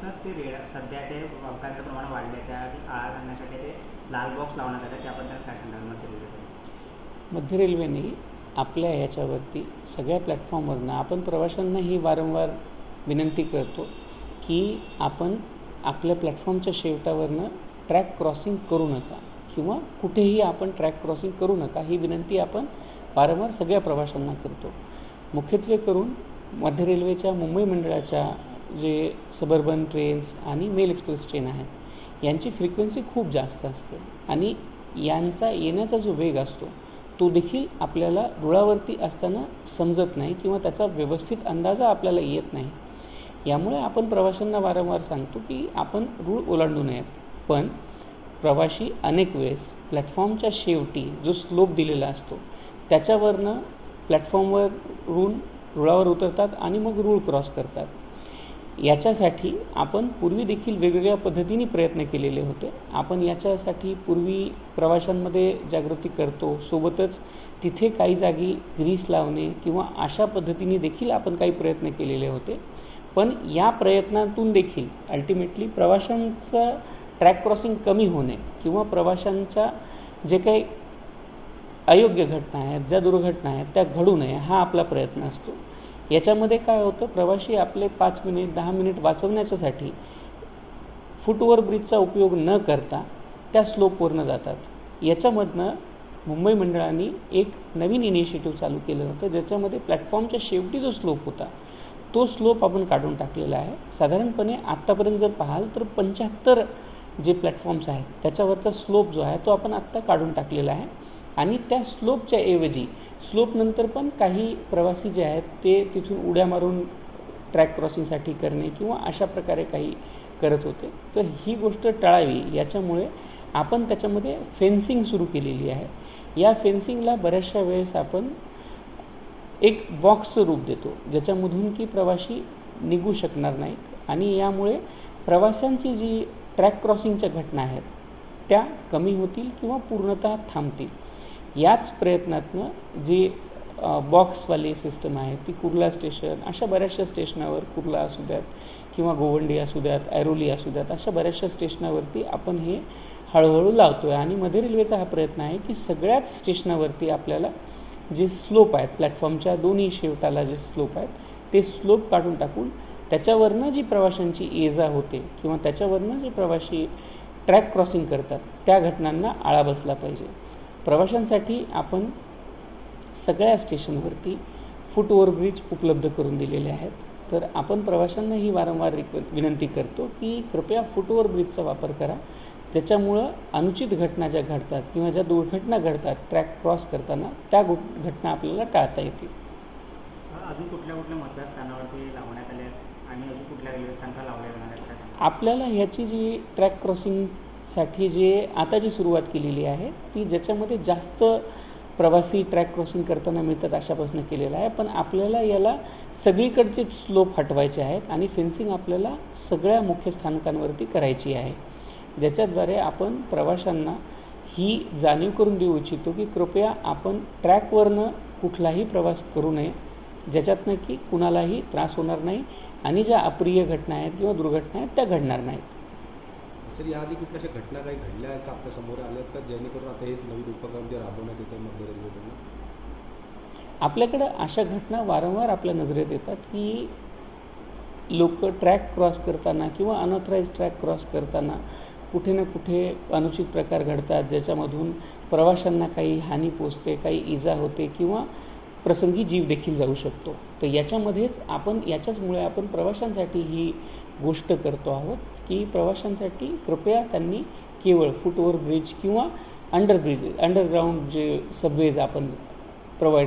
Sir ते red सध्या ते अपघाताचं प्रमाण वाढले त्यासाठी आळा घालण्यासाठी ते लाल बॉक्स लावण्यात आले. त्याबद्दल काय सांगाल? मध्य रेल्वेबद्दल मध्य रेल्वेने आपल्या ह्याच्यावरती सगळ्या प्लॅटफॉर्मवरनं आपण प्रवाशांना ही वारंवार विनंती करतो की आपण आपल्या प्लॅटफॉर्मच्या शेवटावरनं ट्रॅक क्रॉसिंग करू नका किंवा कुठेही आपण ट्रॅक क्रॉसिंग करू नका ही विनंती आपण वारंवार सगळ्या प्रवाशांना करतो. मुख्यत्वे करून मध्य रेल्वेच्या मुंबई मंडळाच्या जे सबर्बन ट्रेन्स आणि मेल एक्सप्रेस ट्रेन आहेत यांची फ्रिक्वेन्सी खूप जास्त असते आणि यांचा येण्याचा जो वेग असतो तो देखील आपल्याला रुळावरती असताना समजत नाही किंवा त्याचा व्यवस्थित अंदाजा आपल्याला येत नाही. यामुळे आपण प्रवाशांना वारंवार सांगतो की आपण रूळ ओलांडू नयेत पण प्रवाशी अनेक वेळेस प्लॅटफॉर्मच्या शेवटी जो स्लोप दिलेला असतो त्याच्यावरनं प्लॅटफॉर्मवरून रुळावर उतरतात आणि मग रूळ क्रॉस करतात. याच्यासाठी आपण पूर्वी देखील वेगवेगळ्या पद्धतीने प्रयत्न केलेले होते. आपण याच्यासाठी पूर्वी प्रवाशांमध्ये जागृती करतो. सोबतच तिथे काही जागी ग्रीस लावणे किंवा अशा पद्धतीने देखील आपण काही प्रयत्न केलेले होते. पण या प्रयत्नातून देखील अल्टिमेटली प्रवाशांचं ट्रॅक क्रॉसिंग कमी होणे किंवा प्रवाशांच्या जे काही अयोग्य घटना आहेत ज्या दुर्घटना आहेत त्या घडू नये हा आपला प्रयत्न असतो. याच्यामध्ये काय होतं प्रवासी आपले पाच मिनिट दहा मिनिट वाचवण्याच्यासाठी फुटओव्हर ब्रिजचा उपयोग न करता त्या स्लोपवरनं जातात. याच्यामधनं मुंबई मंडळाने एक नवीन इनिशिएटिव्ह चालू केलं होतं ज्याच्यामध्ये प्लॅटफॉर्मच्या शेवटी जो स्लोप होता तो स्लोप आपण काढून टाकलेला आहे. साधारणपणे आत्तापर्यंत जर पाहाल तर पंच्याहत्तर जे प्लॅटफॉर्म्स आहेत त्याच्यावरचा स्लोप जो आहे तो आपण आत्ता काढून टाकलेला आहे. आणि त्या स्लोपच्या ऐवजी स्लोपनंतर पण काही प्रवासी जे आहेत ते तिथून उड्या मारून ट्रॅक क्रॉसिंगसाठी करणे किंवा अशा प्रकारे काही करत होते. तर ही गोष्ट टाळावी. याच्यामुळे आपण त्याच्यामध्ये फेन्सिंग सुरू केलेली आहे. या फेन्सिंगला बऱ्याचशा वेळेस आपण एक बॉक्सचं रूप देतो ज्याच्यामधून की प्रवासी निघू शकणार नाहीत. आणि यामुळे प्रवाशांची जी ट्रॅक क्रॉसिंगच्या घटना आहेत त्या कमी होतील किंवा पूर्णतः थांबतील. याच प्रयत्नातनं जी बॉक्सवाली सिस्टम आहे ती कुर्ला स्टेशन अशा बऱ्याचशा स्टेशनावर कुर्ला असू द्यात किंवा गोवंडी असू द्यात ऐरोली असू द्यात अशा बऱ्याचशा स्टेशनावरती आपण हे हळूहळू लावतो आहे आणि मध्य रेल्वेचा हा प्रयत्न आहे की सगळ्याच स्टेशनावरती आपल्याला जे स्लोप आहेत प्लॅटफॉर्मच्या दोन्ही शेवटाला जे स्लोप आहेत ते स्लोप काढून टाकून त्याच्यावरनं जी प्रवाशांची ये जा होते किंवा त्याच्यावरनं जे प्रवाशी ट्रॅक क्रॉसिंग करतात त्या घटनांना आळा बसला पाहिजे. प्रवाशांसाठी आपण सगळ्या स्टेशनवरती फुट ओव्हरब्रिज उपलब्ध करून दिलेले आहेत. तर आपण प्रवाशांना ही वारंवार रिक विनंती करतो की कृपया फुट ओव्हरब्रिजचा वापर करा. ज्याच्यामुळं अनुचित घटना ज्या घडतात किंवा ज्या दुर्घटना घडतात ट्रॅक क्रॉस करताना त्या घटना आपल्याला टाळता येतील. अजून कुठल्या कुठल्या मतदारस्थानावरती लावण्यात आले आहेत? आणि अजून कुठल्या रेल्वे स्थानकाला लावले जाणार आपल्याला ह्याची जी ट्रॅक साठी जे आता जी सुरुवात केलेली आहे ती ज्याच्यामध्ये जास्त प्रवासी ट्रॅक क्रॉसिंग करताना मिळतात अशापासून केलेलं आहे. पण आपल्याला याला सगळीकडचे स्लोप हटवायचे आहेत आणि फेन्सिंग आपल्याला सगळ्या मुख्य स्थानकांवरती करायची आहे. ज्याच्याद्वारे आपण प्रवाशांना ही जाणीव करून देऊ इच्छितो की कृपया आपण ट्रॅकवरनं कुठलाही प्रवास करू नये ज्याच्यातनं की कुणालाही त्रास होणार नाही आणि ज्या अप्रिय घटना आहेत किंवा दुर्घटना आहेत त्या घडणार नाहीत. सर याआधी कुठल्या अशा घटना काही घडल्या आहेत का आपल्यासमोर आल्या आहेत का? जेणेकरून आता हे नवीन उपक्रम जे राबवण्यात येते मध्य रेल्वेकडून आपल्याकडं अशा घटना वारंवार आपल्या नजरेत येतात की लोक ट्रॅक क्रॉस करताना किंवा अनऑथराईज ट्रॅक क्रॉस करताना कुठे ना कुठे अनुचित प्रकार घडतात ज्याच्यामधून प्रवाशांना काही हानी पोचते काही इजा होते किंवा प्रसंगी जीव देखील जाऊ शकतो. तर याच्यामध्येच आपण याच्याचमुळे आपण प्रवाशांसाठी ही गोष्ट करतो आहोत की प्रवाशांसाठी कृपया त्यांनी केवळ फुट ब्रिज किंवा अंडरब्रिज अंडरग्राऊंड जे सबवेज आपण प्रोव्हाइड